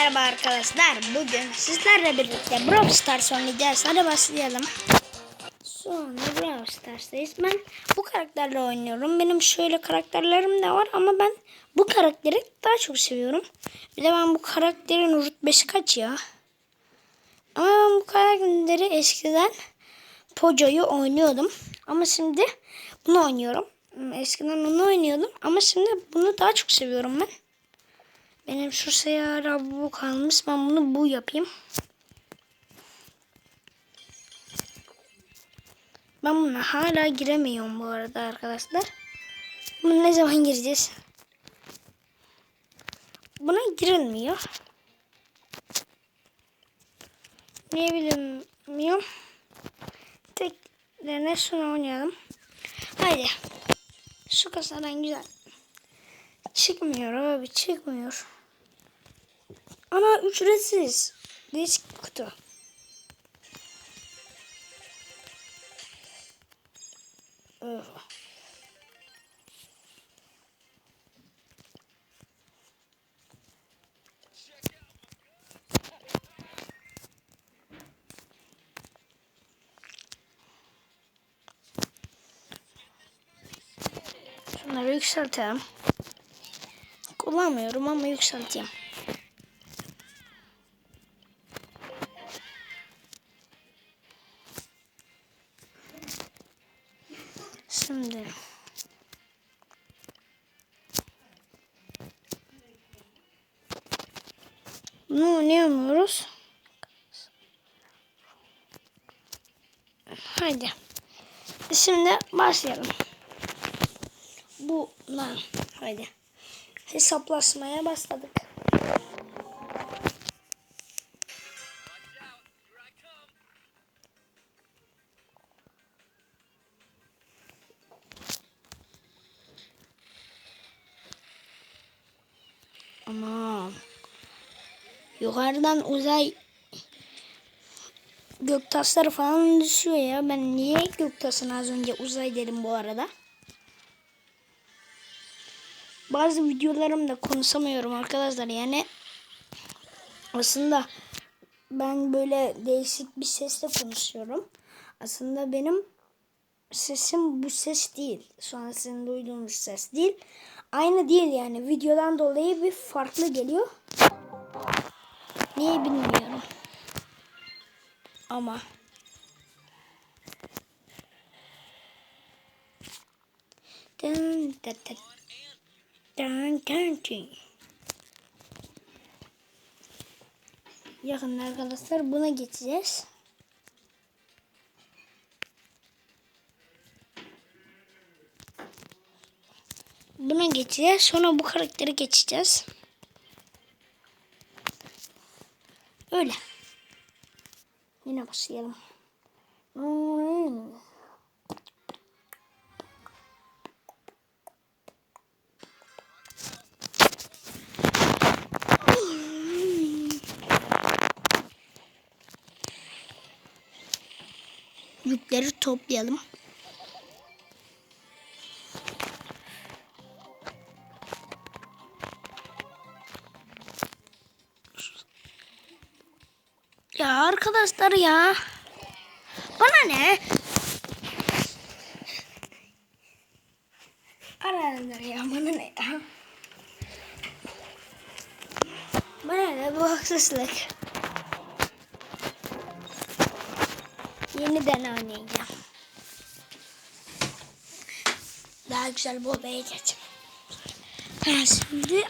merhaba arkadaşlar. Bugün sizlerle birlikte Brawl Stars oynayacağız. Hadi başlayalım. Sonra Brawl Stars'tayız. Ben bu karakterle oynuyorum. Benim şöyle karakterlerim de var ama ben bu karakteri daha çok seviyorum. Bir de ben bu karakterin rütbesi kaç ya? Ama ben bu karakteri eskiden Poco'yu oynuyordum. Ama şimdi bunu oynuyorum. Eskiden onu oynuyordum ama şimdi bunu daha çok seviyorum ben. Benim şu seyyara bu kalmış. Ben bunu bu yapayım. Ben buna hala giremiyorum bu arada arkadaşlar. Bunu ne zaman gireceğiz? Buna girilmiyor. Niye bilmiyorum. Tek ne şunu oynayalım. Haydi. Şu kasadan güzel. Çıkmıyor abi çıkmıyor. Ama ücretsiz. Değişik kutu. Oh. Şunları yükseltelim. Kullanmıyorum ama yükselteyim. Şimdi bunu oynayamıyoruz. Haydi. Şimdi başlayalım. Bu lan. Haydi. Hesaplaşmaya başladık. Ama yukarıdan uzay göktaşları falan düşüyor ya. Ben niye göktaşına az önce uzay dedim bu arada? Bazı videolarımda konuşamıyorum arkadaşlar. Yani aslında ben böyle değişik bir sesle konuşuyorum. Aslında benim sesim bu ses değil. Şu an sizin duyduğunuz ses değil. Aynı değil yani. Videodan dolayı bir farklı geliyor. Niye bilmiyorum. Ama dın, dın, dın. Dun, dun, dun. Yakın arkadaşlar buna geçeceğiz. Buna geçeceğiz. Sonra bu karakteri geçeceğiz. Öyle. Yine başlayalım. Hmm. Yükleri toplayalım. Ya arkadaşlar ya. Bana ne? Arkadaşlar ya bana ne ya? Bana ne bu haksızlık? Yeniden oynayacağım. Daha güzel bu odaya geçeceğim. Ha, şimdi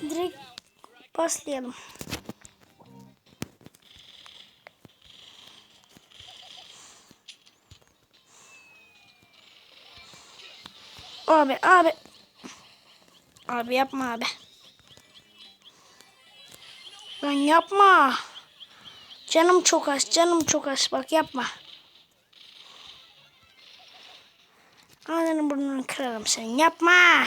direkt başlayalım. Abi abi. Abi yapma abi. Lan yapma. Canım çok az, canım çok az. Bak yapma. Ağzını burnunu kırarım senin. Yapma.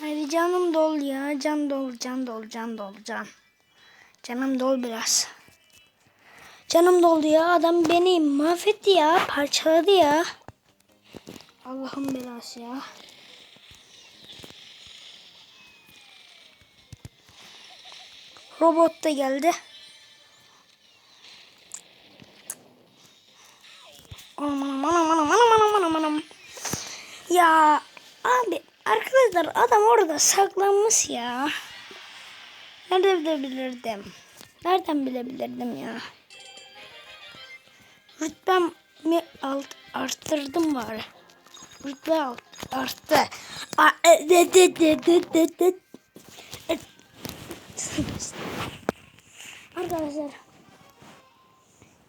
Hadi canım dol ya. Can dol, can dol, can dol, can. Canım dol biraz. Canım doldu ya. Adam beni mahvetti ya. Parçaladı ya. Allah'ın belası ya. Robot da geldi. Anam anam anam anam anam anam anam. Ya abi arkadaşlar adam orada saklanmış ya. Nerede bilebilirdim? Nereden bilebilirdim ya? Rütbem mi alt, arttırdım bari. Alt, arttı. E. E. Arkadaşlar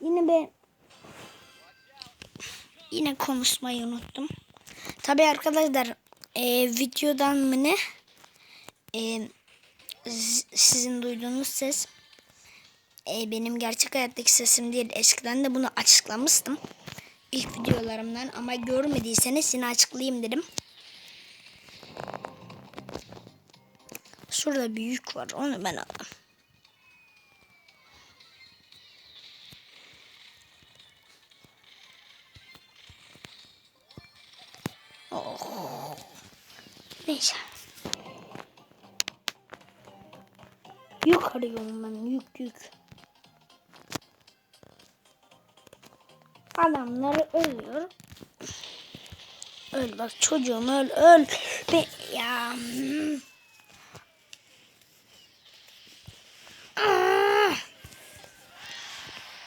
yine ben yine konuşmayı unuttum. Tabi arkadaşlar e, videodan mı ne e, sizin duyduğunuz ses e, benim gerçek hayattaki sesim değil. Eskiden de bunu açıklamıştım. İlk videolarımdan ama görmediyseniz yine açıklayayım dedim. Şurada bir yük var. Onu ben aldım. Oh. Neyse. Yük arıyorum ben. Yük yük. Adamları ölüyor. Öl bak çocuğum öl öl. Be ya. hmm.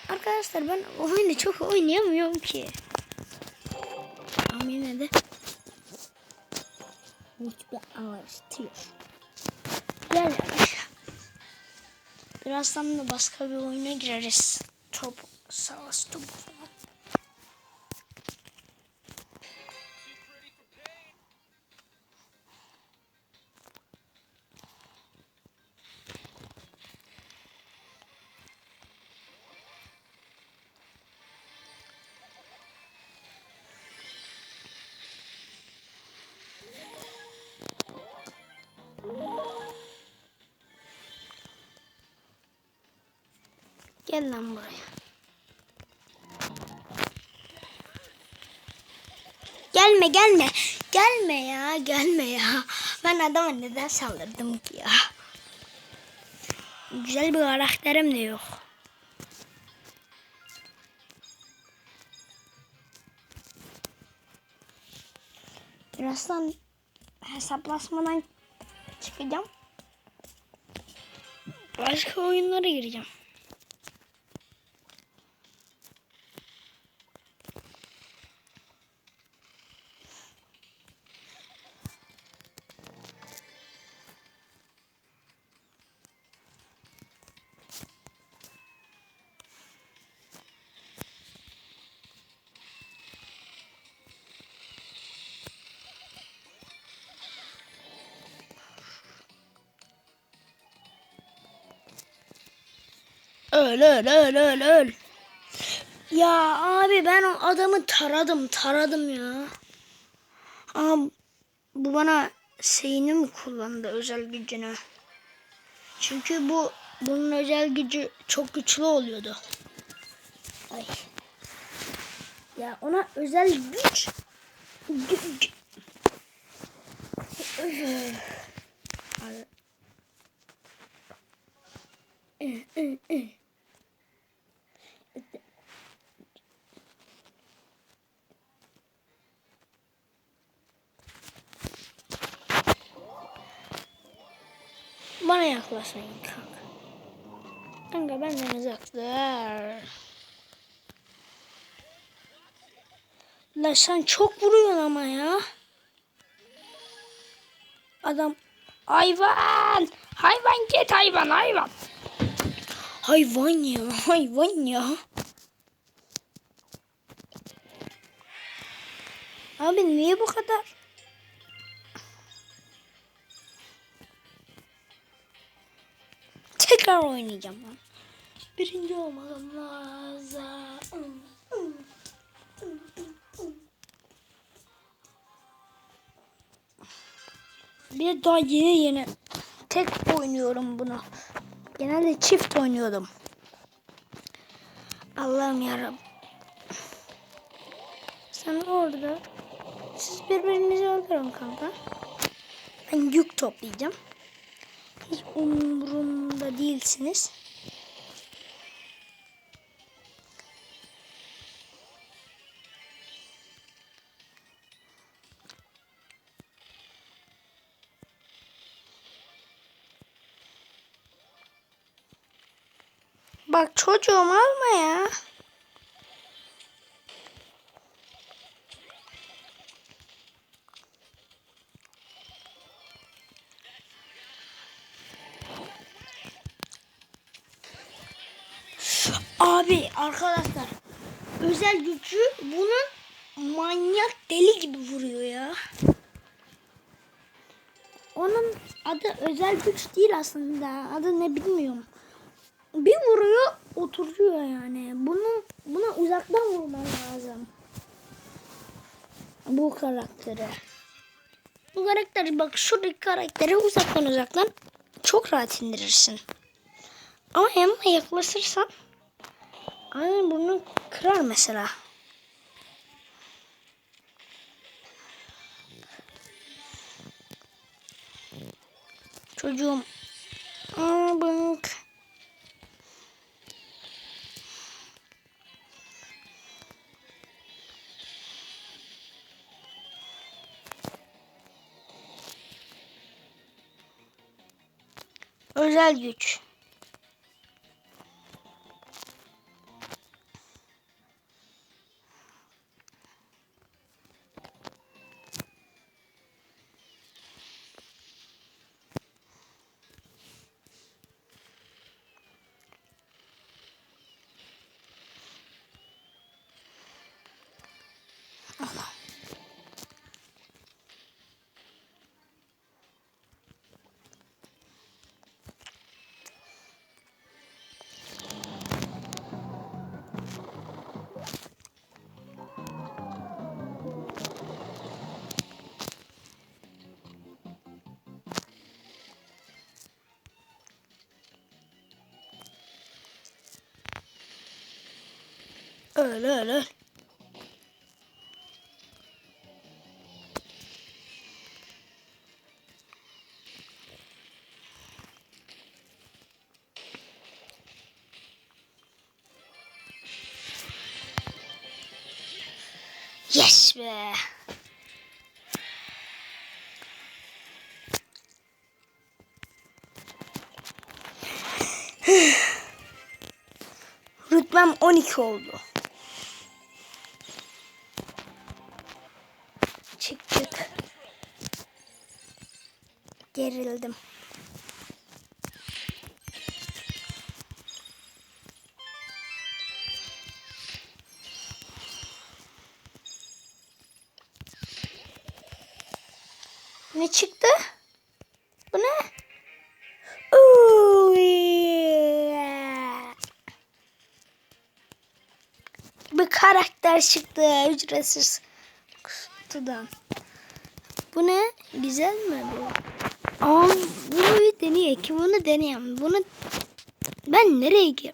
Arkadaşlar ben oyunu çok oynayamıyorum ki. Ama yine de Rütbe araştırıyor. Gel yavaş. Birazdan da başka bir oyuna gireriz. Top, savaş topu falan. Gel lan buraya. Gelme gelme. Gelme ya gelme ya. Ben adama neden saldırdım ki ya. Güzel bir karakterim de yok. Birazdan hesaplaşmadan çıkacağım. Başka oyunlara gireceğim. Öl öl öl öl öl. Ya abi ben o adamı taradım taradım ya. Ama bu bana şeyini mi kullandı özel gücünü? Çünkü bu bunun özel gücü çok güçlü oluyordu. Ay. Ya ona özel güç gü- Bana yaklaşmayın kanka. Kanka benden uzak dur. La sen çok vuruyorsun ama ya. Adam hayvan. Hayvan git hayvan hayvan. Hayvan ya hayvan ya. Abi niye bu kadar? Tekrar oynayacağım lan. Birinci olmam lazım. Bir daha yeni yeni tek oynuyorum bunu. Genelde çift oynuyordum. Allah'ım yarabbim. Sen orada. Siz birbirinizi öldürün kanka. Ben yük toplayacağım. Hiç umurumda değilsiniz. Bak çocuğum alma ya. Özel gücü bunun manyak deli gibi vuruyor ya. Onun adı özel güç değil aslında. Adı ne bilmiyorum. Bir vuruyor oturuyor yani. Bunu buna uzaktan vurman lazım. Bu karakteri. Bu karakteri bak şuradaki karakteri uzaktan uzaktan çok rahat indirirsin. Ama yanına yaklaşırsan aynen bunu kırar mesela. Çocuğum. Aa, bak. Özel güç. Öyle öyle. Yes be. Rütbem 12 oldu. Gerildim. Ne çıktı? Bu ne? Bir karakter çıktı ücretsiz kutudan. Bu ne? Güzel mi bu? Aa, bunu deneyek bunu deneyeyim. Bunu ben nereye gir?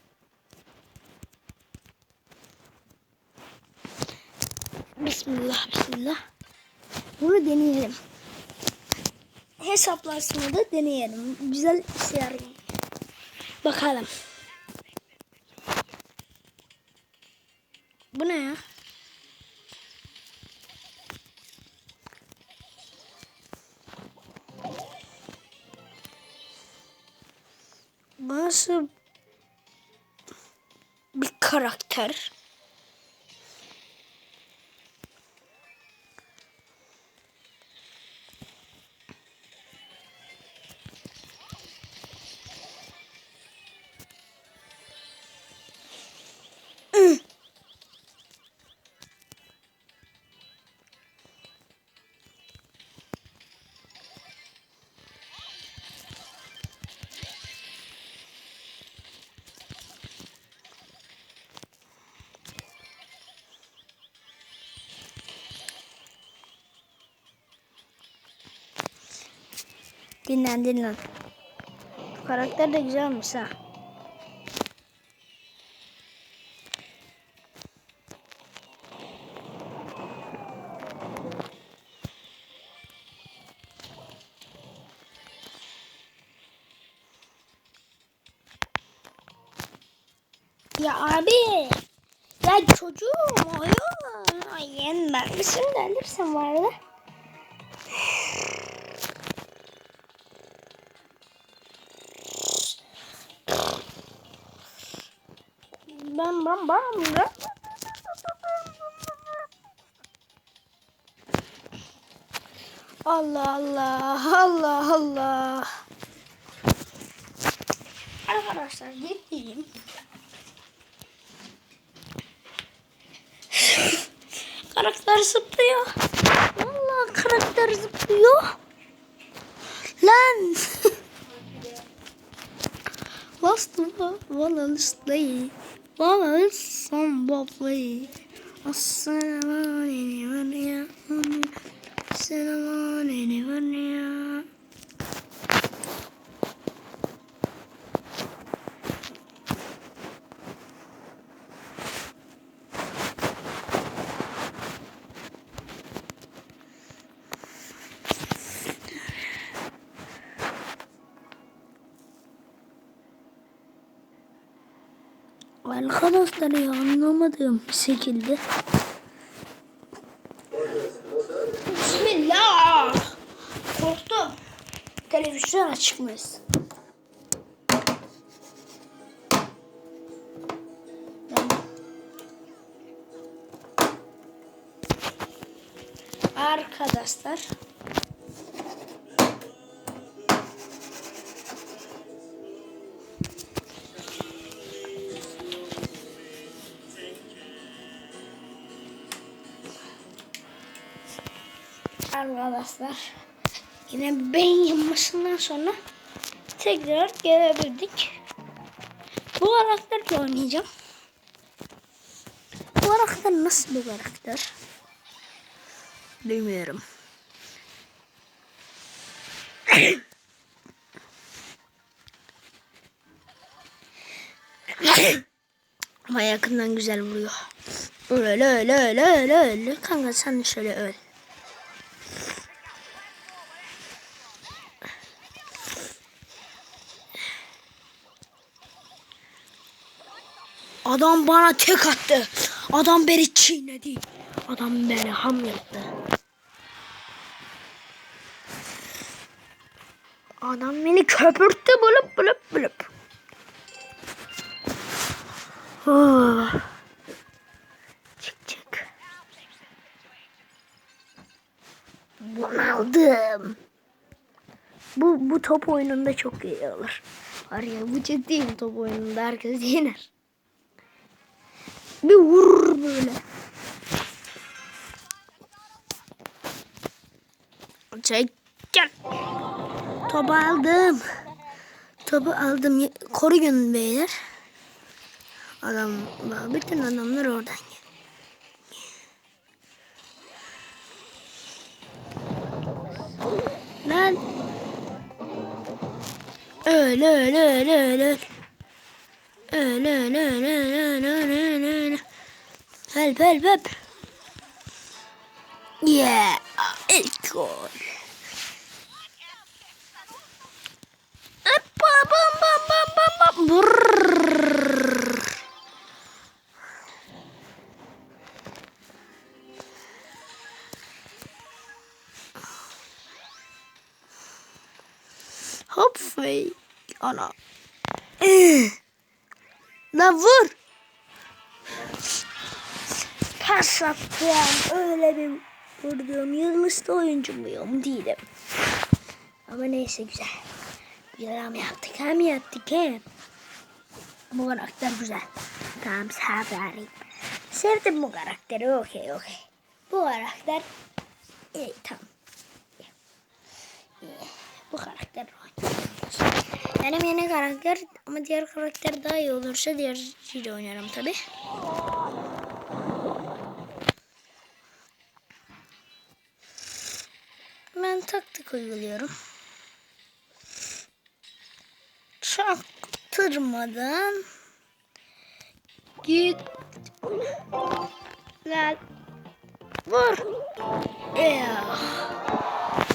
Bismillah bismillah. Bunu deneyelim. Hesaplaşmayı da deneyelim. Güzel yarıyor. Bakalım. Nasıl bir karakter? Dinlen dinlen. Bu karakter de güzelmiş ha. Ya abi. Ya çocuğum oyun. Ay yenmem. Şimdi alırsam vardı. Bam bam. Allah Allah Allah Allah. Arkadaşlar gideyim. karakter zıplıyor. Vallahi karakter zıplıyor. Lan. Lost Wallace Slay. Wow, it's so in Assalamu near." Bir şekilde. Bismillah. Korktum. Televizyon açıkmaz. Arkadaşlar. Arkadaşlar. Yine beyin yanmasından sonra tekrar gelebildik. Bu karakterle oynayacağım. Bu karakter nasıl bir karakter? Bilmiyorum. Ama yakından güzel vuruyor. Öyle öyle öyle öyle öyle. Kanka sen şöyle öl. Adam bana tek attı. Adam beni çiğnedi. Adam beni ham yaptı. Adam beni köpürttü bulup bulup bulup. Oh. Çık çık. Bunaldım. Bu, bu top oyununda çok iyi olur. Var ya bu ciddi bir top oyununda herkes yener. Bir vur böyle. Çek gel. Topu aldım. Topu aldım. Koruyun beyler. Adam, bütün adamlar oradan gel. Lan. Öyle öyle öyle öyle. Öyle öyle öyle öyle öyle öyle öyle öyle. Help help help. Yeah. ilk gol. Hoppa, Bam bam bam bam Pas attım. Öyle bir vurdum. Yıldızlı oyuncu muyum? Değilim. Ama neyse güzel. Güzel hem yaptık hem yaptık hem. Bu karakter güzel. Tamam severim. Sevdim bu karakteri. Okey okey. Bu karakter iyi tamam. Bu karakter. Benim yeni karakter ama diğer karakter daha iyi olursa diğeriyle oynarım tabi. Ben taktik uyguluyorum. çaktırmadan git. Lan. Vur. Ya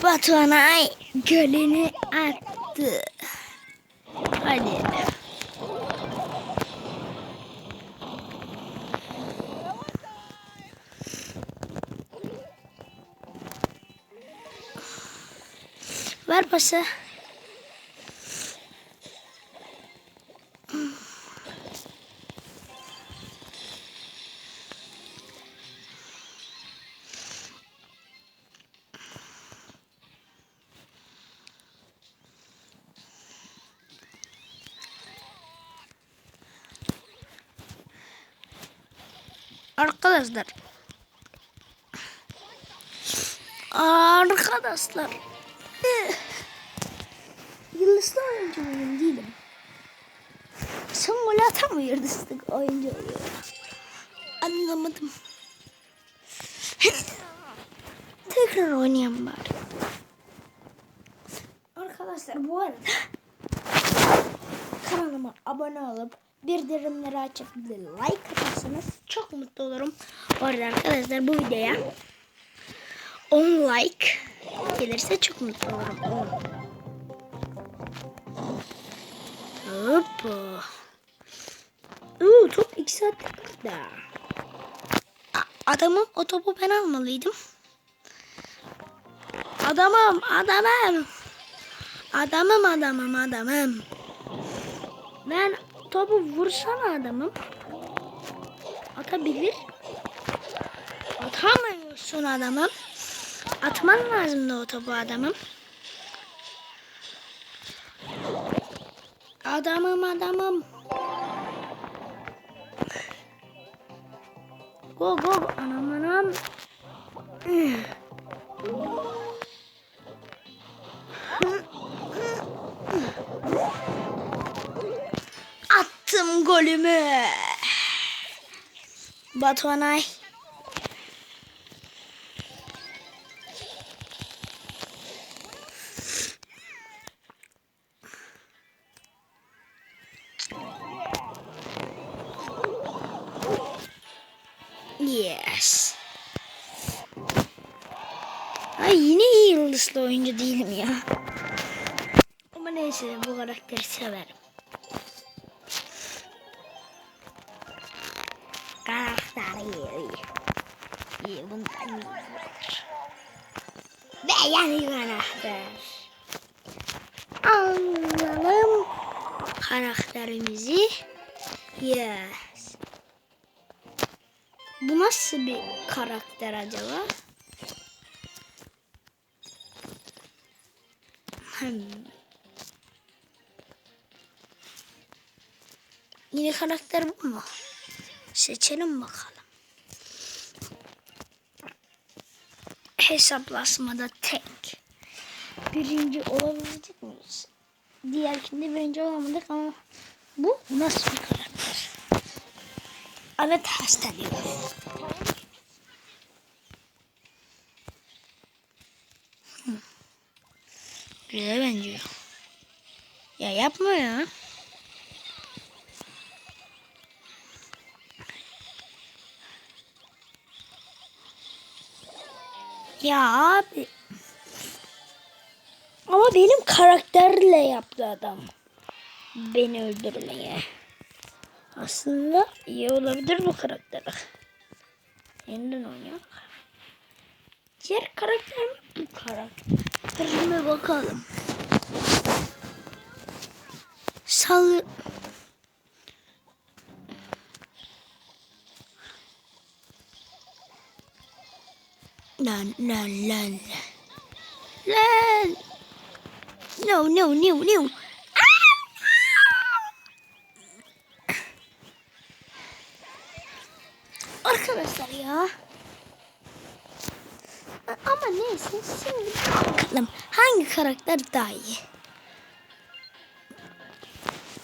Batuhan'a gölünü attı. Hadi pası Arkadaşlar. Arkadaşlar. Yıldızlı oyuncu muyum değilim. Sen gol atamıyor yıldızlı oyuncu oluyor. Anlamadım. Tekrar oynayalım bari. Arkadaşlar bu arada kanalıma abone olup bildirimleri açıp bir like atarsanız çok mutlu olurum. Bu arada arkadaşlar bu videoya 10 like gelirse çok mutlu olurum. 10. Hoppa. Oo, top 2 saattir burada. Adamım o topu ben almalıydım. Adamım adamım. Adamım adamım adamım. Ben topu vursana adamım. Atabilir. Atamıyorsun adamım. Atman lazımdı o topu adamım. Adamım adamım. Go go anam anam. Attım golümü. Batuhanay. Yes. Ay yine iyi yıldızlı oyuncu değilim ya. Ama neyse bu karakteri severim. Karakter iyi. İyi bundan iyi vardır. Ve yani karakter. Anlayalım karakterimizi. Yes. Bu nasıl bir karakter acaba? Hmm. Yeni karakter bu mu? Seçelim bakalım. Hesaplaşmada tek. Birinci olabilecek miyiz? Diğerkinde birinci olamadık ama bu nasıl bir karakter? Hasta diyor. Hı. Güzel benziyor. Ya yapma ya. Ya abi. Ama benim karakterle yaptı adam. Beni öldürmeye. Aslında iyi olabilir bu karakter. Yeniden oynuyor. Diğer karakter mi bu karakterime bakalım. Sal Lan lan lan. Lan. No no no no. Arkadaşlar ya. Ama neyse şimdi bakalım hangi karakter daha iyi.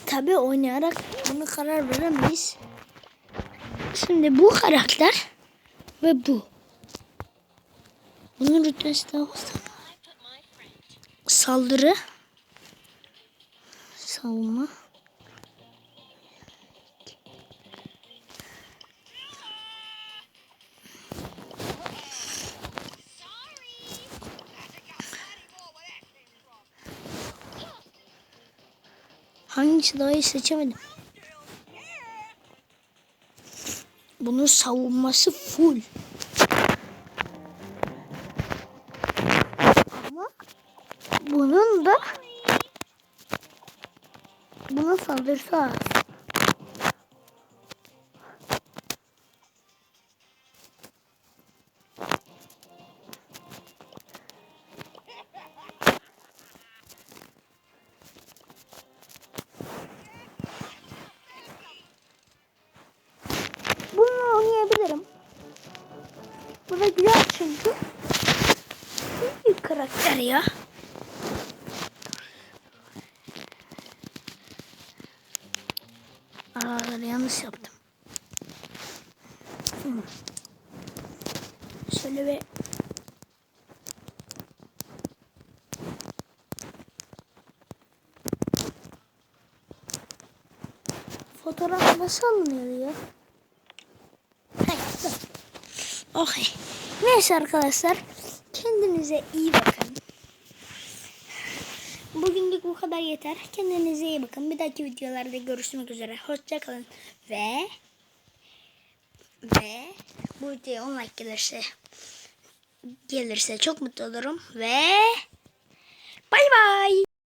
Tabi oynayarak bunu karar veremeyiz. Şimdi bu karakter ve bu. Bunun rütbesi daha fazla. Saldırı. savunma. Hangisi daha iyi seçemedim. Bunun savunması full. Ama bunun da bunun saldırısı az. Çünkü. İyi bir karakter ya. Araları yanlış yaptım. Şöyle bir Fotoğraf nasıl alınıyor ya? Hayır. dur. Okey. Neyse arkadaşlar. Kendinize iyi bakın. Bugünlük bu kadar yeter. Kendinize iyi bakın. Bir dahaki videolarda görüşmek üzere. Hoşçakalın. Ve ve bu videoya 10 like gelirse gelirse çok mutlu olurum. Ve bay bay.